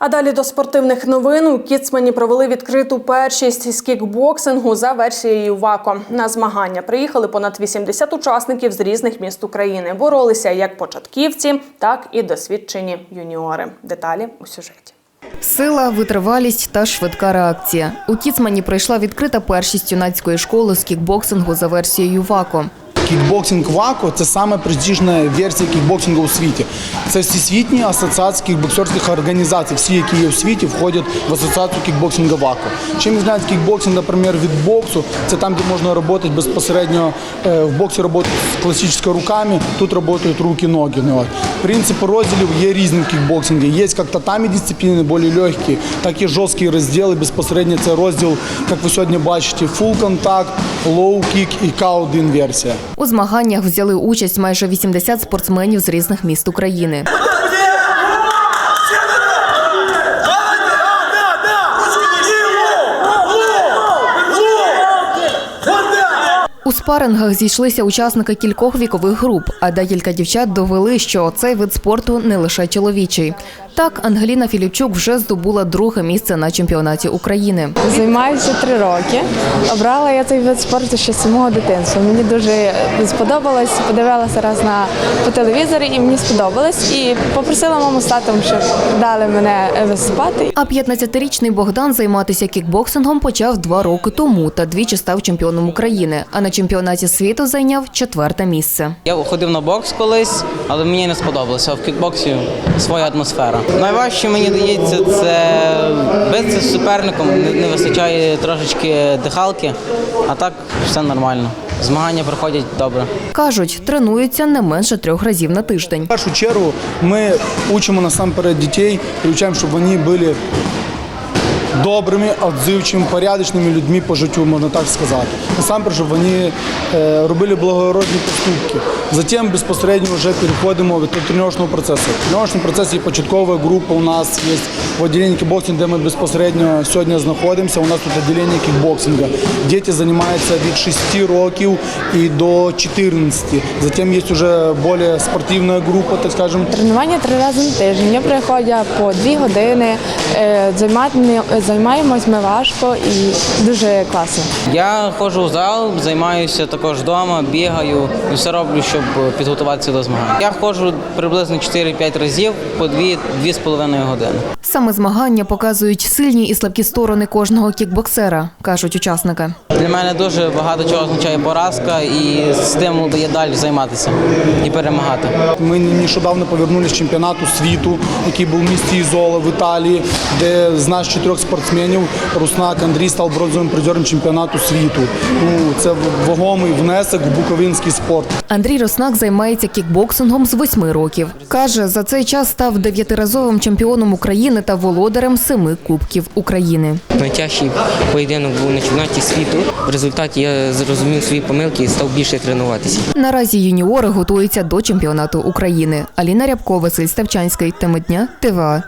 А далі до спортивних новин у Кіцмані провели відкриту першість з кікбоксингу за версією ВАКО. На змагання приїхали понад 80 учасників з різних міст України. Боролися як початківці, так і досвідчені юніори. Деталі у сюжеті. Сила, витривалість та швидка реакція. У Кіцмані пройшла відкрита першість юнацької школи з кікбоксингу за версією ВАКО. Кікбоксинг ВАКО це саме престижна версія кікбоксингу у світі. Це всесвітні асоціації кікбоксерських організацій. Всі, які є у світі, входять в асоціацію кікбоксингу ВАКО. Чим відрізняється кікбоксинг, наприклад, від боксу, це там, де можна працювати безпосередньо е, в боксі працюють з класичними руками, тут працюють руки, ноги. От. Розділів є різні в кікбоксингі. Є як татамі дисципліни, більш легкі, так і жорсткі розділи. Безпосередньо це розділ, як ви сьогодні бачите, фул контакт, лоу кік і К1 версія. У змаганнях взяли участь майже 80 спортсменів з різних міст України. У спарингах зійшлися учасники кількох вікових груп, а декілька дівчат довели, що цей вид спорту не лише чоловічий. Так, Ангеліна Філіпчук вже здобула друге місце на чемпіонаті України. Займаюся три роки. Обрала я цей вид спорту ще з самого дитинства. Мені дуже сподобалось. Подивилася раз на по телевізорі, і мені сподобалось. І попросила маму з татом, щоб дали мене виступати. А 15-річний Богдан займатися кікбоксингом почав два роки тому та двічі став чемпіоном України. А на чемпіонаті світу зайняв четверте місце. Я ходив на бокс колись, але мені не сподобалося. В кікбоксі своя атмосфера. Найважче мені дається це битися з суперником. Не, не вистачає трошечки дихалки, а так все нормально. Змагання проходять добре. Кажуть, тренуються не менше трьох разів на тиждень. В першу чергу ми учимо насамперед дітей, приучаємо, щоб вони були добрими, відзивчими, порядочними людьми по життю, можна так сказати. Насамперед, щоб вони е, робили благородні поступки. Затім безпосередньо вже переходимо до тренувального процесу. Тренувальний процес є початкова група. У нас є в відділенні кікбоксингу, де ми безпосередньо сьогодні знаходимося. У нас тут відділення кікбоксингу. Діти займаються від 6 років і до 14. Затім є вже більш спортивна група, так скажемо. Тренування три рази на тиждень. Я приходжу по дві години. Е, займати- Займаємось ми важко і дуже класно. Я ходжу в зал, займаюся також вдома, бігаю і все роблю, щоб підготуватися до змагань. Я ходжу приблизно 4-5 разів по 2-2,5 години. Саме змагання показують сильні і слабкі сторони кожного кікбоксера, кажуть учасники. Для мене дуже багато чого означає поразка і стимул дає далі займатися і перемагати. Ми нещодавно повернулися з чемпіонату світу, який був в місті Ізола в Італії, де з нас чотирьох спортсменів Руснак Андрій став бронзовим призером чемпіонату світу. Ну це вагомий внесок в буковинський спорт. Андрій Роснак займається кікбоксингом з восьми років. Каже, за цей час став дев'ятиразовим чемпіоном України та володарем семи кубків України. Найтяжчий поєдинок був на чемпіонаті світу. В результаті я зрозумів свої помилки і став більше тренуватися. Наразі юніори готуються до чемпіонату України. Аліна Рябко, Василь Ставчанський. Теми дня ТВА.